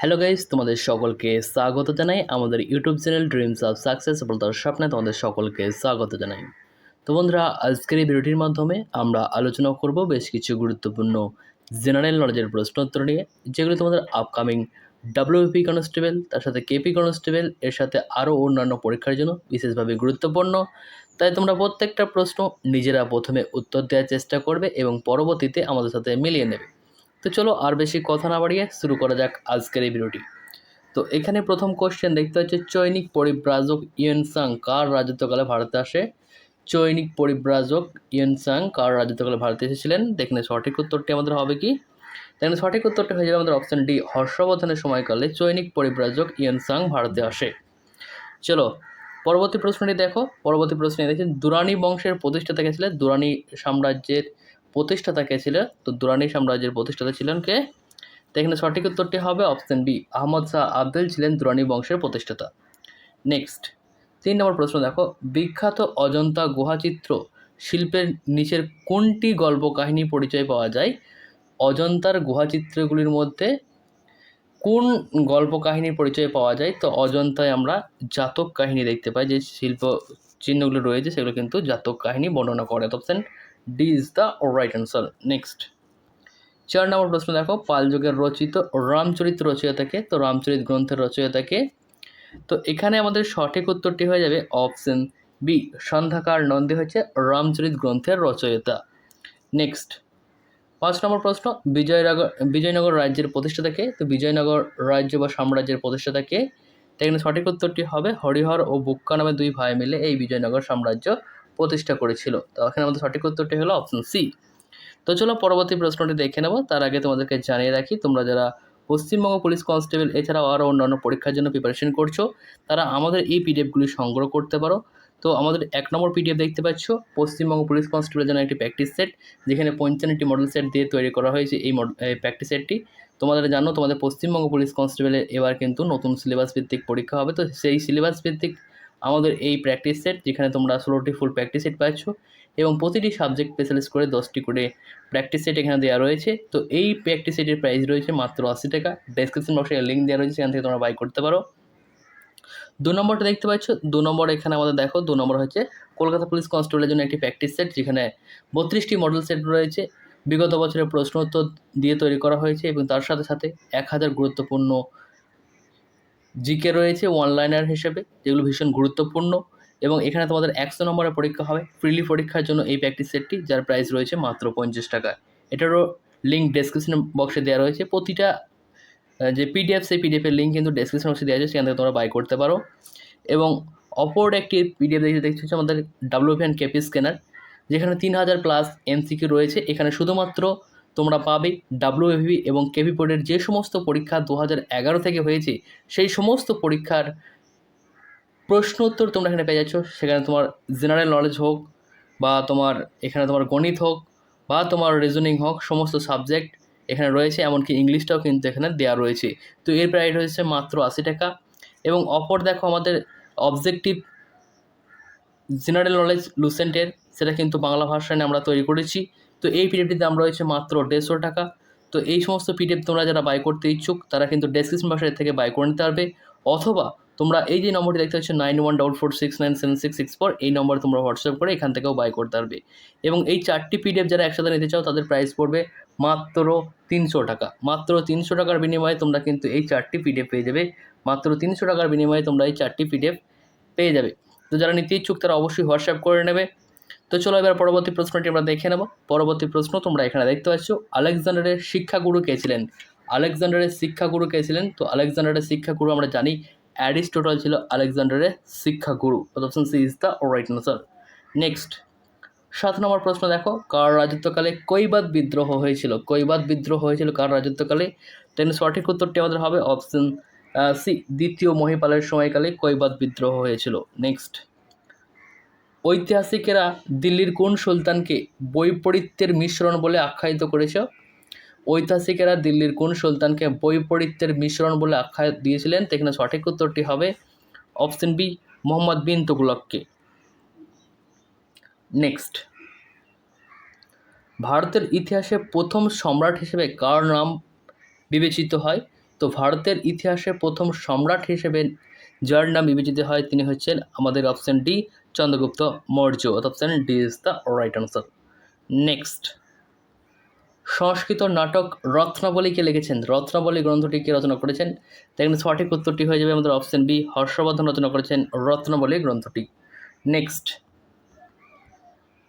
Hello guys তোমাদের সকলকে স্বাগত জানাই আমাদের YouTube channel Dreams of Success সফলতার স্বপ্নে তোমাদের সকলকে স্বাগত জানাই। তো বন্ধুরা, আজকের এই ভিডিওটির মাধ্যমে আমরা আলোচনা করব বেশ কিছু গুরুত্বপূর্ণ জেনারেল নলেজের প্রশ্নোত্তর নিয়ে, যেগুলো তোমাদের আপকামিং ডাব্লিউপি কনস্টেবল তার সাথে কেপি কনস্টেবল এর সাথে আরও অন্যান্য পরীক্ষার জন্য বিশেষভাবে গুরুত্বপূর্ণ। তাই তোমরা প্রত্যেকটা প্রশ্ন নিজেরা প্রথমে উত্তর দেওয়ার চেষ্টা করবে এবং পরবর্তীতে আমাদের সাথে মিলিয়ে নেবে। তো চলো আর বেশি কথা না বাড়িয়ে শুরু করা যাক আজকের এই ভিডিওটি। তো এখানে প্রথম কোশ্চেন দেখতে হচ্ছে চৈনিক পরিব্রাজক ইয়েনসাং কার রাজত্বকালে ভারতে আসে? চৈনিক পরিব্রাজক ইয়েনসাং কার রাজত্বকালে ভারতে এসেছিলেন? দেখলে সঠিক উত্তরটি আমাদের হবে কি? দেখলে সঠিক উত্তরটি হয়ে যাবে আমাদের অপশন ডি হর্ষবর্ধনের সময়কালে চৈনিক পরিব্রাজক ইয়েনসাং ভারতে আসে। চলো, পরবর্তী প্রশ্নটি দেখো। পরবর্তী প্রশ্নে দেখছি দুরানি বংশের প্রতিষ্ঠাতা কে ছিলেন? দুরানি সাম্রাজ্যের প্রতিষ্ঠাতা কে ছিল তো দুরানি সাম্রাজ্যের প্রতিষ্ঠাতা ছিলেন কে? তো এখানে সঠিক উত্তরটি হবে অপশন বি আহমদ শাহ আব্দুল ছিলেন দুরানি বংশের প্রতিষ্ঠাতা। নেক্সট তিন নম্বর প্রশ্ন দেখো। বিখ্যাত অজন্তা গুহাচিত্র শিল্পের নিচের কোনটি গল্প কাহিনী পরিচয় পাওয়া যায়? অজন্তার গুহাচিত্রগুলির মধ্যে কোন গল্প কাহিনীর পরিচয় পাওয়া যায়? তো অজন্তায় আমরা জাতক কাহিনী দেখতে পাই, যে শিল্প চিহ্নগুলো রয়েছে সেগুলো কিন্তু জাতক কাহিনী বর্ণনা করে। Option D is the right answer next চার নম্বর প্রশ্ন দেখো, পাল যুগের রচিত রামচরিত রচয়িতাকে, তো রামচরিত গ্রন্থের রচয়িতাকে। তো এখানে আমাদের সঠিক উত্তরটি হয়ে যাবে অপশন বি সন্ধ্যাকার নন্দী হচ্ছে রামচরিত গ্রন্থের রচয়িতা। নেক্সট পাঁচ নম্বর প্রশ্ন, বিজয়নগর বিজয়নগর রাজ্যের প্রতিষ্ঠাতাকে তো বিজয়নগর রাজ্য বা সাম্রাজ্যের প্রতিষ্ঠাতাকে তো এখানে সঠিক উত্তরটি হবে হরিহর ও বুক্কা নামে দুই ভাই মিলে এই বিজয়নগর সাম্রাজ্য প্রতিষ্ঠা করেছিল। তো এখানে আমাদের সঠিক উত্তরটি হলো অপশন সি তো চলো পরবর্তী প্রশ্নটি দেখে নেব। তার আগে তোমাদেরকে জানিয়ে রাখি, তোমরা যারা পশ্চিমবঙ্গ পুলিশ কনস্টেবল, এছাড়াও আরও অন্যান্য পরীক্ষার জন্য প্রিপারেশন করছ, তারা আমাদের এই পিডিএফগুলি সংগ্রহ করতে পারো। তো আমাদের এক নম্বর পিডিএফ দেখতে পাচ্ছ, পশ্চিমবঙ্গ পুলিশ কনস্টেবলের জন্য একটি প্র্যাকটিস সেট যেখানে পঞ্চান্নটি মডেল সেট দিয়ে তৈরি করা হয়েছে এই প্র্যাকটিস সেটটি তোমাদের জানো, তোমাদের পশ্চিমবঙ্গ পুলিশ কনস্টেবলের এবার কিন্তু নতুন সিলেবাস ভিত্তিক পরীক্ষা হবে, তো সেই সিলেবাস ভিত্তিক আমাদের এই প্র্যাকটিস সেট যেখানে তোমরা ষোলোটি ফুল প্র্যাকটিস সেট পাচ্ছ এবং প্রতিটি সাবজেক্ট স্পেশালিস্ট করে দশটি করে প্র্যাকটিস সেট এখানে দেওয়া রয়েছে। তো এই প্র্যাকটিস সেটের প্রাইস রয়েছে মাত্র আশি টাকা। ডেসক্রিপশন বক্সে লিঙ্ক দেওয়া রয়েছে, সেখান থেকে তোমরা বাই করতে পারো। দু নম্বরটা দেখতে পাচ্ছ। দু নম্বর এখানে আমাদের দেখো, দু নম্বর হচ্ছে কলকাতা পুলিশ কনস্টেবলের জন্য একটি প্র্যাকটিস সেট যেখানে বত্রিশটি মডেল সেট রয়েছে। বিগত বছরের প্রশ্ন উত্তর দিয়ে তৈরি করা হয়েছে এবং তার সাথে সাথে এক হাজার গুরুত্বপূর্ণ জিকে রয়েছে অনলাইনার হিসেবে, যেগুলো ভীষণ গুরুত্বপূর্ণ এবং এখানে তোমাদের একশো নম্বরের পরীক্ষা হবে। ফ্রিলি পরীক্ষার জন্য এই প্র্যাকটিস সেটটি যার প্রাইস রয়েছে মাত্র পঞ্চাশ টাকা। এটারও লিঙ্ক ডেসক্রিপশন বক্সে দেওয়া রয়েছে। প্রতিটা যে পিডিএফ সেই পিডিএফের লিঙ্ক কিন্তু ডেসক্রিপশন বক্সে দেওয়া আছে, সেখান থেকে তোমরা বাই করতে পারো। এবং অপর একটি পিডিএফ দেখতে দেখতে হচ্ছে আমাদের ডাব্লিউপিএন কেপি স্ক্যানার যেখানে তিন হাজার প্লাস এমসিকিউ রয়েছে। এখানে শুধুমাত্র তোমরা পাবে ডাব্লিউএভি এবং কেপি বোর্ডের যে সমস্ত পরীক্ষা দু হাজার এগারো থেকে হয়েছে, সেই সমস্ত পরীক্ষার প্রশ্ন উত্তর তোমরা এখানে পেয়ে যাচ্ছ। সেখানে তোমার জেনারেল নলেজ হোক বা তোমার এখানে তোমার গণিত হোক বা তোমার রিজনিং হোক, সমস্ত সাবজেক্ট এখানে রয়েছে, এমনকি ইংলিশটাও কিন্তু এখানে দেওয়া রয়েছে। তো এর প্রাইস হয়েছে মাত্র আশি টাকা। এবং অপর দেখো আমাদের অবজেক্টিভ জেনারেল নলেজ লুসেন্টের সেটা কিন্তু বাংলা ভাষায় আমরা তৈরি করেছি। তো এই পিডিএফটির দাম রয়েছে মাত্র দেড়শো টাকা। তো এই সমস্ত পিডিএফ তোমরা যারা বাই করতে ইচ্ছুক, তারা কিন্তু ডেসক্রিপশন ভাষায় থেকে বাই করে নিতে পারবে। অথবা তোমরা এই যে নম্বরটি দেখতে পাচ্ছ nine one double four six nine seven six six four এই নম্বরে তোমরা হোয়াটসঅ্যাপ করে এখান থেকেও বাই করতে পারবে। এবং এই চারটি পিডিএফ যারা একসাথে নিতে চাও, তাদের প্রাইস পড়বে মাত্র তিনশো টাকা। মাত্র তিনশো টাকার বিনিময়ে তোমরা কিন্তু এই চারটি পিডিএফ পেয়ে যাবে। মাত্র তিনশো টাকার বিনিময়ে তোমরা এই চারটি পিডিএফ পেয়ে যাবে। তো যারা নিতে ইচ্ছুক, তারা অবশ্যই হোয়াটসঅ্যাপ করে নেবে। তো চলো এবার পরবর্তী প্রশ্নটি আমরা দেখে নেব। পরবর্তী প্রশ্ন তোমরা এখানে দেখতে পাচ্ছ, আলেকজান্ডারের শিক্ষাগুরু কে ছিলেন? আলেকজান্ডারের শিক্ষাগুরু কে ছিলেন? তো আলেকজান্ডারের শিক্ষাগুরু আমরা জানি, অ্যারিস্টোটল ছিল আলেকজান্ডারের শিক্ষাগুরু। Option C is the right answer next সাত নম্বর প্রশ্ন দেখো, কার রাজত্বকালে কৈবাদ বিদ্রোহ হয়েছিল? কৈবাদ বিদ্রোহ হয়েছিল কার রাজত্বকালে? তেন সঠিক উত্তরটি আমাদের হবে অপশন সি দ্বিতীয় মহিপালের সময়কালে কৈবাদ বিদ্রোহ হয়েছিল। নেক্সট ঐতিহাসিকেরা দিল্লির কোন সুলতানকে বৈপরীত্যের মিশ্রণ বলে আখ্যায়িত করেছে? ঐতিহাসিকেরা দিল্লির কোন সুলতানকে বৈপরীত্যের মিশ্রণ বলে আখ্যা দিয়েছিলেন? তো এখানে সঠিক উত্তরটি হবে অপশন বি, মোহাম্মদ বিন তুগলককে নেক্সট। ভারতের ইতিহাসে প্রথম সম্রাট হিসেবে কার নাম বিবেচিত হয়? তো ভারতের ইতিহাসে প্রথম সম্রাট হিসেবে যার নাম বিবেচিত হয়, তিনি হচ্ছেন আমাদের option D Chandragupta Maurya option D is the right answer. Next. সংস্কৃত নাটক রত্নাবলীকে লিখেছেন। রত্নাবলী গ্রন্থটি কে রচনা করেছেন? এখানে সঠিক উত্তরটি হয়ে যাবে আমাদের অপশন বি, হর্ষবর্ধন রচনা করেছেন রত্নাবলী গ্রন্থটি। নেক্সট।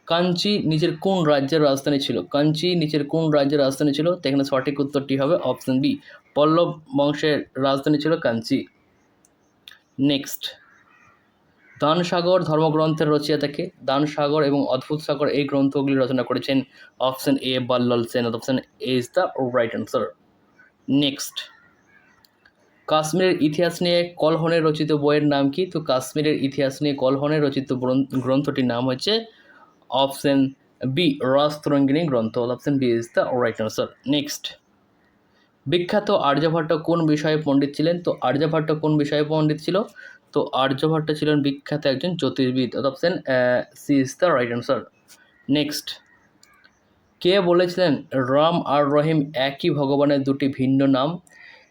কাঞ্চি নিজের কোন রাজ্যের রাজধানী ছিল? কাঞ্চি নিজের কোন রাজ্যের রাজধানী ছিল? এখানে সঠিক উত্তরটি হবে অপশন বি, পল্লব বংশের রাজধানী ছিল কাঞ্চি। নেক্সট। দানসাগর ধর্মগ্রন্থের রচয়িতাকে দানসাগর এবং অদ্ভুত সাগর এই গ্রন্থগুলি রচনা করেছেন option A Ballal Sen, option A is the right answer. Next. কাশ্মীরের ইতিহাস নিয়ে কলহনের রচিত বইয়ের নাম কি? তো কাশ্মীরের ইতিহাস নিয়ে কলহনের রচিত গ্রন্থটির নাম হচ্ছে অপশন বি রাস্তরঙ্গিনী গ্রন্থ। Option B is the right answer. Next. বিখ্যাত আর্যভট্ট কোন বিষয়ে পণ্ডিত ছিলেন? তো আর্যভট্ট কোন বিষয়ে পণ্ডিত ছিল? তো আর্যভট্ট ছিলেন বিখ্যাত একজন জ্যোতির্বিদ option C is the right answer. Next. কে বলেছিলেন, রাম আর রহিম একই ভগবানের দুটি ভিন্ন নাম?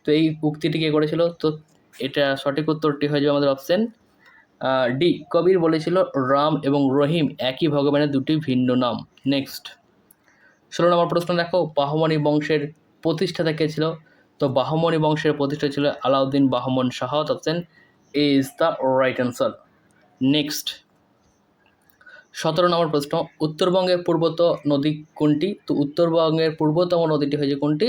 তো এই উক্তিটি কে করেছিল? তো এটা সঠিক উত্তরটি হয়ে যাবে আমাদের অপশন ডি। কবির বলেছিল, রাম এবং রহিম একই ভগবানের দুটি ভিন্ন নাম। নেক্সট। ষোলো নম্বর প্রশ্ন দেখো বাহমনি বংশের প্রতিষ্ঠাতা কে ছিল? তো বাহমনি বংশের প্রতিষ্ঠা ছিল Alauddin Bahman Shah option is the right answer next সতেরো নম্বর প্রশ্ন, উত্তরবঙ্গের পূর্বত নদী কোনটি? তো উত্তরবঙ্গের পূর্বতম নদীটি হয়েছে কোনটি?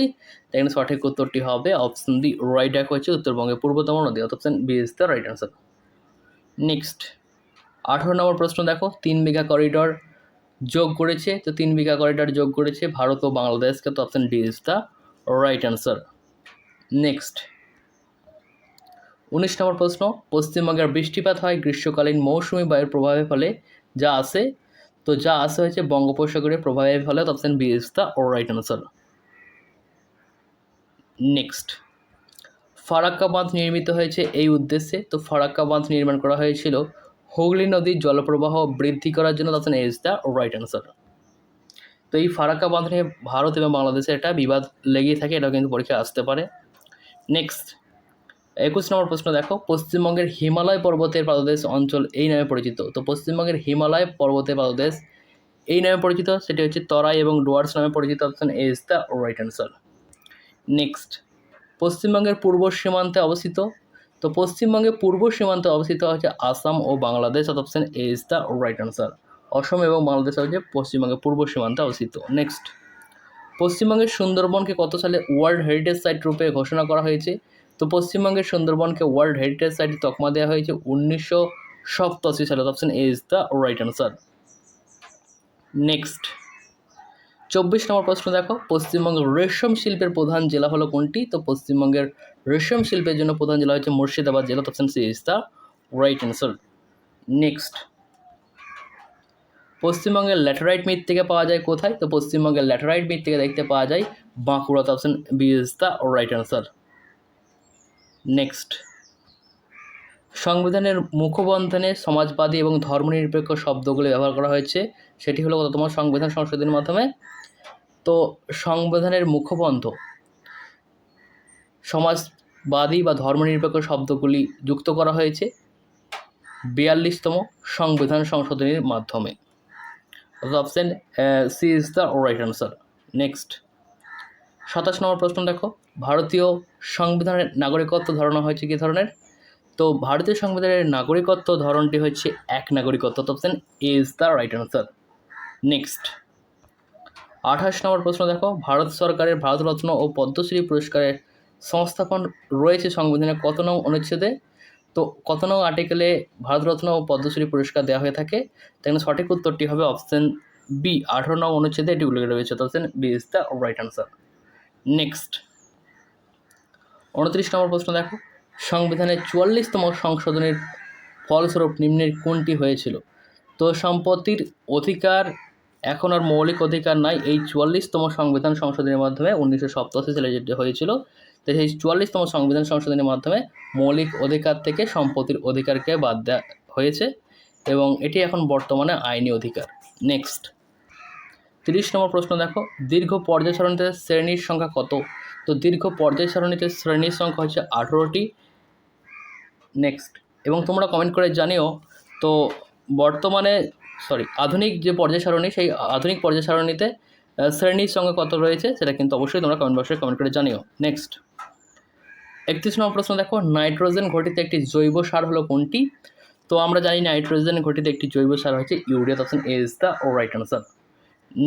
এখানে সঠিক উত্তরটি হবে অপশন ডি রাইট এক হয়েছে উত্তরবঙ্গের পূর্বতম নদী option B is the right answer next আঠারো নম্বর প্রশ্ন দেখো, তিন বিঘা করিডর যোগ করেছে, তো তিন বিঘা করিডর যোগ করেছে ভারত ও বাংলাদেশকে, তো option D is the right answer next উনিশ নম্বর প্রশ্ন, পশ্চিমবঙ্গের বৃষ্টিপাত হয় গ্রীষ্মকালীন মৌসুমি বায়ুর প্রভাবের ফলে, যা আসে তো যা আসে হয়েছে বঙ্গোপসাগরের প্রভাবের ফলে option B is the right answer next Farakka বাঁধ নির্মিত হয়েছে এই উদ্দেশ্যে, তো ফারাক্কা বাঁধ নির্মাণ করা হয়েছিল হুগলি নদীর জলপ্রবাহ বৃদ্ধি করার জন্য option A is the right answer তো এই ফারাক্কা বাঁধ নিয়ে ভারত এবং বাংলাদেশের একটা বিবাদ লেগেই থাকে, এটাও কিন্তু পরীক্ষায় আসতে পারে। নেক্সট একুশ নম্বর প্রশ্ন, দেখো, পশ্চিমবঙ্গের হিমালয় পর্বতের পাদদেশ অঞ্চল এই নামে পরিচিত। তো পশ্চিমবঙ্গের হিমালয় পর্বতের পাদদেশ এই নামে পরিচিত, সেটি হচ্ছে তরাই এবং ডুয়ার্স নামে পরিচিত, option A is the right answer next পশ্চিমবঙ্গের পূর্ব সীমান্তে অবস্থিত। তো পশ্চিমবঙ্গের পূর্ব সীমান্তে অবস্থিত হচ্ছে আসাম ও Bangladesh option A is the right answer Asom এবং বাংলাদেশ হচ্ছে পশ্চিমবঙ্গের পূর্ব সীমান্তে অবস্থিত। নেক্সট পশ্চিমবঙ্গের সুন্দরবনকে কত সালে ওয়ার্ল্ড হেরিটেজ সাইট রূপে ঘোষণা করা হয়েছে? তো পশ্চিমবঙ্গের সুন্দরবনকে ওয়ার্ল্ড হেরিটেজ সাইট তকমা দেওয়া হয়েছে উনিশশো সপ্তাশি সালে। Option A is the right answer next চব্বিশ নম্বর প্রশ্ন দেখো। পশ্চিমবঙ্গের রেশম শিল্পের প্রধান জেলা হলো কোনটি? তো পশ্চিমবঙ্গের রেশম শিল্পের জন্য প্রধান জেলা হচ্ছে মুর্শিদাবাদ জেলা। Option C is the right answer next পশ্চিমবঙ্গের ল্যাটারাইট ল্যাটেরাইট মৃত্তিকা পাওয়া যায় কোথায়? তো পশ্চিমবঙ্গের ল্যাটারাইট ল্যাটেরাইট মৃত্তিকা দেখতে পাওয়া যায় বাঁকুড়াতে option B is the right answer next সংবিধানের মুখবন্ধনে সমাজবাদী এবং ধর্মনিরপেক্ষ শব্দগুলি ব্যবহার করা হয়েছে। সেটি হলো তোমার সংবিধান সংশোধনের মাধ্যমে। তো সংবিধানের মুখবন্ধ। সমাজবাদী বা ধর্মনিরপেক্ষ শব্দগুলি যুক্ত করা হয়েছে বিয়াল্লিশতম সংবিধান সংশোধনীর মাধ্যমে। Option C is the right answer. Next সাতাশ নম্বর প্রশ্ন দেখো। ভারতীয় সংবিধানের নাগরিকত্ব ধারণা হয়েছে কী ধরনের? তো ভারতীয় সংবিধানের নাগরিকত্ব ধরনটি হচ্ছে এক নাগরিকত্ব। Option is the right answer. Next. আঠাশ নম্বর প্রশ্ন দেখো। ভারত সরকারের ভারতরত্ন ও পদ্মশ্রী পুরস্কারের সংস্থাপন রয়েছে সংবিধানের কত নং অনুচ্ছেদে? তো কত নং আর্টিকেলে ভারতরত্ন ও পদ্মশ্রী পুরস্কার দেওয়া হয়ে থাকে? তাহলে সঠিক উত্তরটি হবে অপশন বি। আঠারো নং অনুচ্ছেদে এটি উল্লেখ রয়েছে। Option B is the right answer. Next. উনত্রিশ নম্বর প্রশ্ন দেখো। সংবিধানের চুয়াল্লিশতম সংশোধনের ফলস্বরূপ নিম্নের কোনটি হয়েছিল? তো সম্পত্তির অধিকার এখন আর মৌলিক অধিকার নাই। এই চুয়াল্লিশতম সংবিধান সংশোধনের মাধ্যমে উনিশশো সপ্তাশি সালে যেটি হয়েছিল, তো সেই চুয়াল্লিশতম সংবিধান সংশোধনের মাধ্যমে মৌলিক অধিকার থেকে সম্পত্তির অধিকারকে বাদ দেওয়া হয়েছে এবং এটি এখন বর্তমানে আইনি অধিকার। নেক্সট তিরিশ নম্বর প্রশ্ন দেখো, দীর্ঘ পর্যায় সারণীতে শ্রেণির সংখ্যা কত? তো দীর্ঘ পর্যায় সারণীতে শ্রেণির সংখ্যা হচ্ছে আঠেরোটি। নেক্সট এবং তোমরা কমেন্ট করে জানিও, তো বর্তমানে সরি আধুনিক যে পর্যায় সারণী, সেই আধুনিক পর্যায় সারণীতে শ্রেণির সঙ্গে কত রয়েছে, সেটা কিন্তু অবশ্যই তোমরা কমেন্ট বক্সে কমেন্ট করে জানিও। নেক্সট একত্রিশ নম্বর প্রশ্ন দেখো, নাইট্রোজেন ঘটিত একটি জৈব সার হলো কোনটি? তো আমরা জানি নাইট্রোজেন ঘটিত একটি জৈব সার হচ্ছে urea option A is the right answer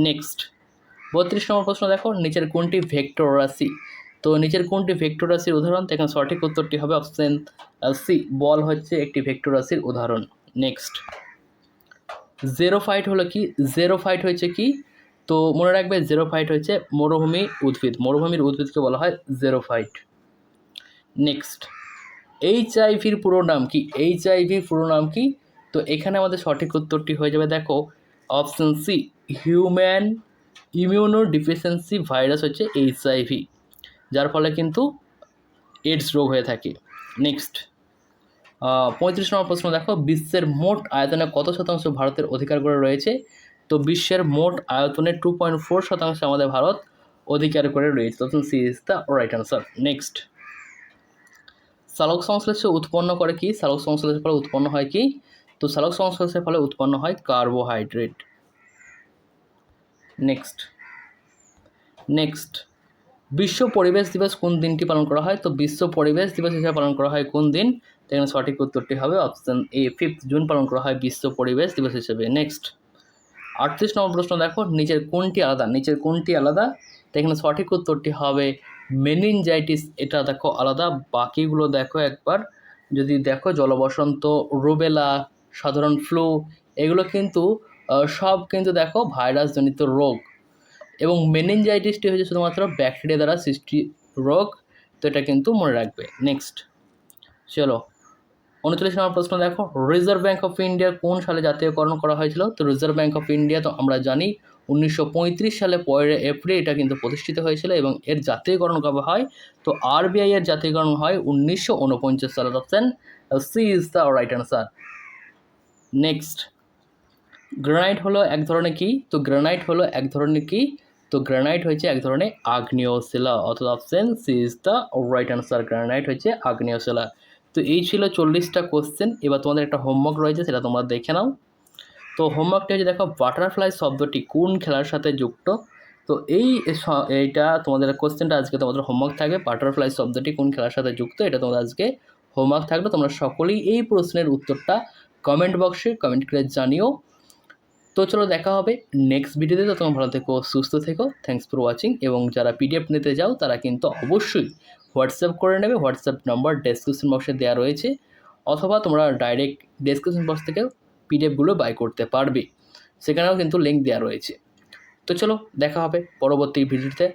next. বত্রিশ নম্বর প্রশ্ন দেখো, নিচের কোনটি ভেক্টর রাশি তো নিচের কোনটি ভেক্টর রাশির উদাহরণ এখানে সঠিক উত্তরটি হবে অপশন সি, বল হচ্ছে একটি ভেক্টর রাশির উদাহরণ। নেক্সট। জেরো ফাইট হলো কি? জেরো ফাইট হয়েছে কি? তো মনে রাখবে জেরো ফাইট হচ্ছে মরুভূমি উদ্ভিদ। মরুভূমির উদ্ভিদকে বলা হয় জেরো ফাইট। নেক্সট। এইচ আইভির পুরো নাম কি? এইচ আইভির পুরো নাম কি? তো এখানে আমাদের সঠিক উত্তরটি হয়ে যাবে, দেখো, option C human immunodeficiency virus হচ্ছে এইচ আইভি যার ফলে কিন্তু এইডস রোগ হয়ে থাকে। নেক্সট পঁয়ত্রিশ নম্বর প্রশ্ন দেখো, বিশ্বের মোট আয়তনে কত শতাংশ ভারতের অধিকার করে রয়েছে? তো বিশ্বের মোট আয়তনের টু পয়েন্ট ফোর শতাংশ আমাদের ভারত অধিকার করে রয়েছে। তখন C is the right answer next সালোক সংশ্লেষ উৎপন্ন করে কি? সালোক সংশ্লেষের ফলে উৎপন্ন হয় কি? তো সালোক সংশ্লেষের ফলে উৎপন্ন হয় কার্বোহাইড্রেট নেক্সট। নেক্সট। বিশ্ব পরিবেশ দিবস কোন দিনটি পালন করা হয়? তো বিশ্ব পরিবেশ দিবস হিসেবে পালন করা হয় কোন দিন? এখানে সঠিক উত্তরটি হবে অপশান এ ফিফথ জুন পালন করা হয় বিশ্ব পরিবেশ দিবস হিসেবে। নেক্সট আটত্রিশ নম্বর প্রশ্ন দেখো, নিচের কোনটি আলাদা? নিচের কোনটি আলাদা? তো এখানে সঠিক উত্তরটি হবে মেনিনজাইটিস এটা দেখো আলাদা, বাকিগুলো দেখো একবার। যদি দেখো জলবসন্ত রুবেলা সাধারণ ফ্লু এগুলো কিন্তু সব কিন্তু দেখো ভাইরাসজনিত রোগ। এবং মেনিনজাইটিসটি হচ্ছে শুধুমাত্র ব্যাকটেরিয়া দ্বারা সৃষ্টি রোগ, তো এটা কিন্তু মনে রাখবে। নেক্সট চলো। উনচল্লিশ নম্বর প্রশ্ন দেখো রিজার্ভ ব্যাঙ্ক অফ ইন্ডিয়া কোন সালে জাতীয়করণ করা হয়েছিল? তো রিজার্ভ ব্যাঙ্ক অফ ইন্ডিয়া তো আমরা জানি, উনিশশো পঁয়ত্রিশ সালে পয়লা এপ্রিল এটা কিন্তু প্রতিষ্ঠিত হয়েছিল এবং এর জাতীয়করণ কবে হয়? তো আরবিআই এর জাতীয়করণ হয় উনিশশো সালের option C is the right answer next granite হলো এক ধরনের কি? তো গ্রানাইট হলো এক ধরনের কি? তো গ্রানাইট হচ্ছে এক ধরনের আগ্নেয় শিলা অর্থাৎ option C is the right answer granite হচ্ছে আগ্নেয় শিলা তো এই ছিল চল্লিশটা কোশ্চেন এবার তোমাদের একটা হোমওয়ার্ক রয়েছে, সেটা তোমরা দেখে নাও। তো হোমওয়ার্কটি হচ্ছে, দেখো বাটারফ্লাই শব্দটি কোন খেলার সাথে যুক্ত? তো এই এইটা তোমাদের কোশ্চেনটা আজকে তোমাদের হোমওয়ার্ক থাকবে বাটারফ্লাই শব্দটি কোন খেলার সাথে যুক্ত? এটা তোমাদের আজকে হোমওয়ার্ক থাকবে। তোমরা সকলেই এই প্রশ্নের উত্তরটা কমেন্ট বক্সে কমেন্ট করে জানিও। তো চলো দেখা হবে নেক্সট ভিডিওতে তো তোমরা ভালো থেকো, সুস্থ থেকো। থ্যাংকস ফর ওয়াচিং এবং যারা পিডিএফ নিতে যাও, তারা কিন্তু অবশ্যই হোয়াটসঅ্যাপ করে নেবে। হোয়াটসঅ্যাপ নম্বর ডেসক্রিপশন বক্সে দেওয়া রয়েছে। অথবা তোমরা ডাইরেক্ট ডেসক্রিপশন বক্স থেকে পিডিএফগুলো বাই করতে পারবে। সেখানেও কিন্তু লিঙ্ক দেওয়া রয়েছে। তো চলো, দেখা হবে পরবর্তী ভিডিওতে